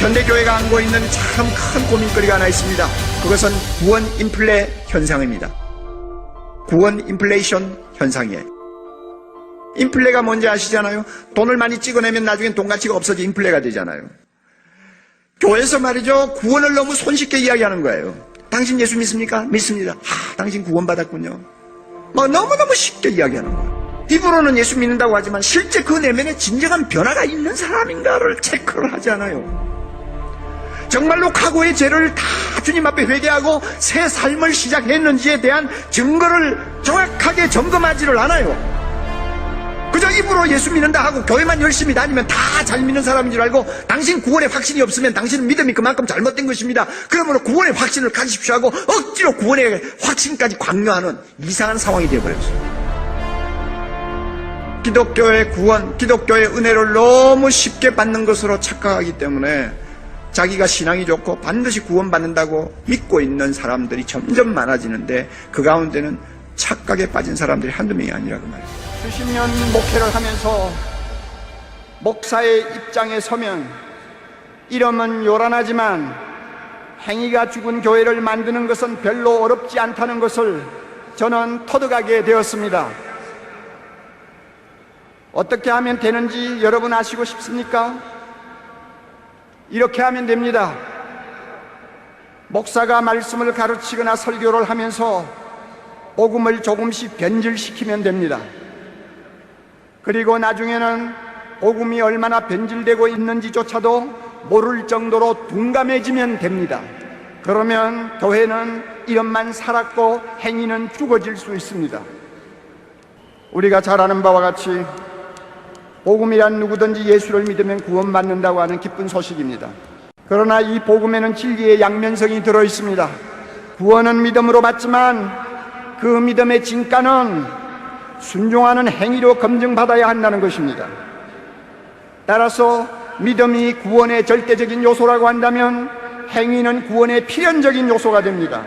현대교회가 안고 있는 참 큰 고민거리가 하나 있습니다. 그것은 구원 인플레 현상입니다. 구원 인플레이션 현상이에요. 인플레가 뭔지 아시잖아요? 돈을 많이 찍어내면 나중엔 돈 가치가 없어져 인플레가 되잖아요. 교회에서 말이죠. 구원을 너무 손쉽게 이야기하는 거예요. 당신 예수 믿습니까? 믿습니다. 아, 당신 구원받았군요. 막 너무너무 쉽게 이야기하는 거예요. 입으로는 예수 믿는다고 하지만 실제 그 내면에 진정한 변화가 있는 사람인가를 체크를 하지 않아요. 정말로 과거의 죄를 다 주님 앞에 회개하고 새 삶을 시작했는지에 대한 증거를 정확하게 점검하지를 않아요. 그저 입으로 예수 믿는다 하고 교회만 열심히 다니면 다 잘 믿는 사람인 줄 알고 당신 구원의 확신이 없으면 당신은 믿음이 그만큼 잘못된 것입니다. 그러므로 구원의 확신을 가지십시오 하고 억지로 구원의 확신까지 강요하는 이상한 상황이 되어버렸어요. 기독교의 구원, 기독교의 은혜를 너무 쉽게 받는 것으로 착각하기 때문에 자기가 신앙이 좋고 반드시 구원받는다고 믿고 있는 사람들이 점점 많아지는데 그 가운데는 착각에 빠진 사람들이 한두 명이 아니라고 말이에요. 수십 년 목회를 하면서 목사의 입장에 서면 이름은 요란하지만 행위가 죽은 교회를 만드는 것은 별로 어렵지 않다는 것을 저는 터득하게 되었습니다. 어떻게 하면 되는지 여러분 아시고 싶습니까? 이렇게 하면 됩니다. 목사가 말씀을 가르치거나 설교를 하면서 복음을 조금씩 변질시키면 됩니다. 그리고 나중에는 복음이 얼마나 변질되고 있는지조차도 모를 정도로 둔감해지면 됩니다. 그러면 교회는 이름만 살았고 행위는 죽어질 수 있습니다. 우리가 잘 아는 바와 같이 복음이란 누구든지 예수를 믿으면 구원받는다고 하는 기쁜 소식입니다. 그러나 이 복음에는 진리의 양면성이 들어 있습니다. 구원은 믿음으로 받지만 그 믿음의 진가는 순종하는 행위로 검증받아야 한다는 것입니다. 따라서 믿음이 구원의 절대적인 요소라고 한다면 행위는 구원의 필연적인 요소가 됩니다.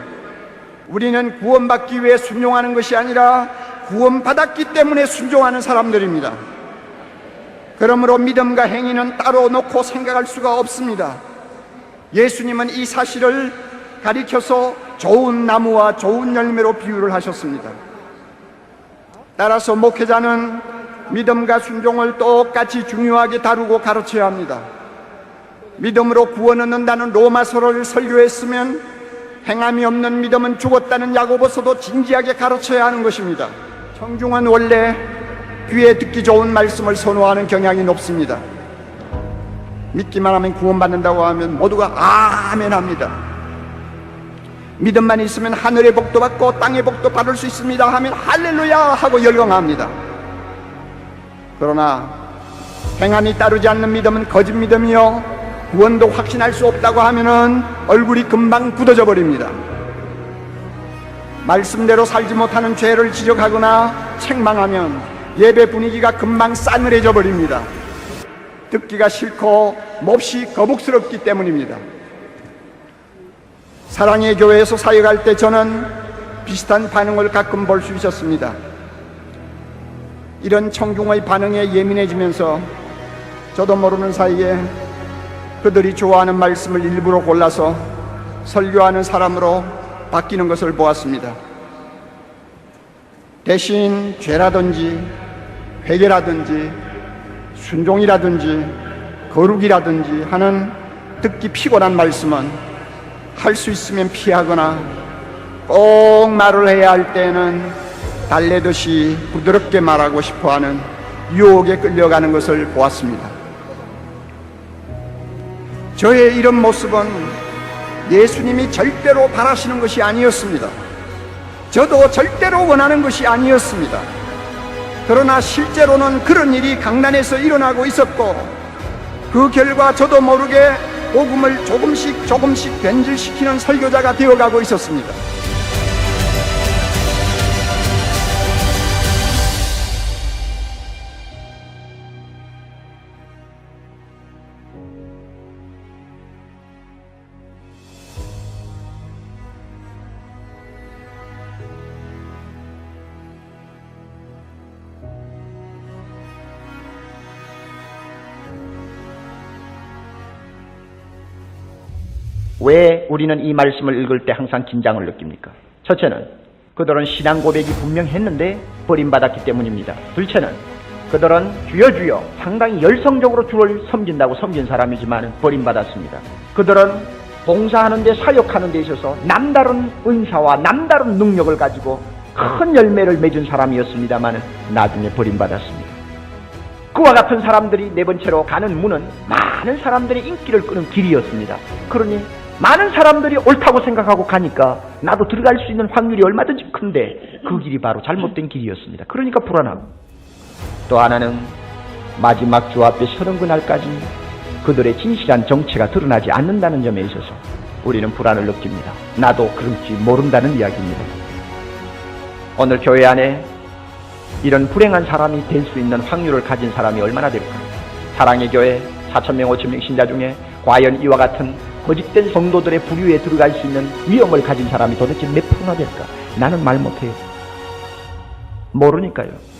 우리는 구원받기 위해 순종하는 것이 아니라 구원받았기 때문에 순종하는 사람들입니다. 그러므로 믿음과 행위는 따로 놓고 생각할 수가 없습니다. 예수님은 이 사실을 가리켜서 좋은 나무와 좋은 열매로 비유를 하셨습니다. 따라서 목회자는 믿음과 순종을 똑같이 중요하게 다루고 가르쳐야 합니다. 믿음으로 구원 얻는다는 로마서를 설교했으면 행함이 없는 믿음은 죽었다는 야고보서도 진지하게 가르쳐야 하는 것입니다. 청중은 원래 귀에 듣기 좋은 말씀을 선호하는 경향이 높습니다. 믿기만 하면 구원받는다고 하면 모두가 아멘 합니다. 믿음만 있으면 하늘의 복도 받고 땅의 복도 받을 수 있습니다 하면 할렐루야 하고 열광합니다. 그러나 행함이 따르지 않는 믿음은 거짓 믿음이요 구원도 확신할 수 없다고 하면은 얼굴이 금방 굳어져 버립니다. 말씀대로 살지 못하는 죄를 지적하거나 책망하면 예배 분위기가 금방 싸늘해져 버립니다. 듣기가 싫고 몹시 거북스럽기 때문입니다. 사랑의 교회에서 사역할 때 저는 비슷한 반응을 가끔 볼 수 있었습니다. 이런 청중의 반응에 예민해지면서 저도 모르는 사이에 그들이 좋아하는 말씀을 일부러 골라서 설교하는 사람으로 바뀌는 것을 보았습니다. 대신 죄라든지 회개라든지 순종이라든지 거룩이라든지 하는 듣기 피곤한 말씀은 할 수 있으면 피하거나 꼭 말을 해야 할 때는 달래듯이 부드럽게 말하고 싶어 하는 유혹에 끌려가는 것을 보았습니다. 저의 이런 모습은 예수님이 절대로 바라시는 것이 아니었습니다. 저도 절대로 원하는 것이 아니었습니다. 그러나 실제로는 그런 일이 강단에서 일어나고 있었고 그 결과 저도 모르게 복음을 조금씩 조금씩 변질시키는 설교자가 되어가고 있었습니다. 왜 우리는 이 말씀을 읽을 때 항상 긴장을 느낍니까? 첫째는 그들은 신앙 고백이 분명했는데 버림받았기 때문입니다. 둘째는 그들은 주여 주여 상당히 열성적으로 주를 섬긴다고 섬긴 사람이지만 버림받았습니다. 그들은 봉사하는데 사역하는 데 있어서 남다른 은사와 남다른 능력을 가지고 큰 열매를 맺은 사람이었습니다만 나중에 버림받았습니다. 그와 같은 사람들이 네 번째로 가는 문은 많은 사람들의 인기를 끄는 길이었습니다. 그러니 많은 사람들이 옳다고 생각하고 가니까 나도 들어갈 수 있는 확률이 얼마든지 큰데 그 길이 바로 잘못된 길이었습니다. 그러니까 불안하고 또 하나는 마지막 주 앞에 서는 그날까지 그들의 진실한 정체가 드러나지 않는다는 점에 있어서 우리는 불안을 느낍니다. 나도 그런지 모른다는 이야기입니다. 오늘 교회 안에 이런 불행한 사람이 될 수 있는 확률을 가진 사람이 얼마나 될까? 사랑의 교회 4천명 5천명 신자 중에 과연 이와 같은 거짓된 성도들의 부류에 들어갈 수 있는 위험을 가진 사람이 도대체 몇 프로나 될까? 나는 말 못해요. 모르니까요.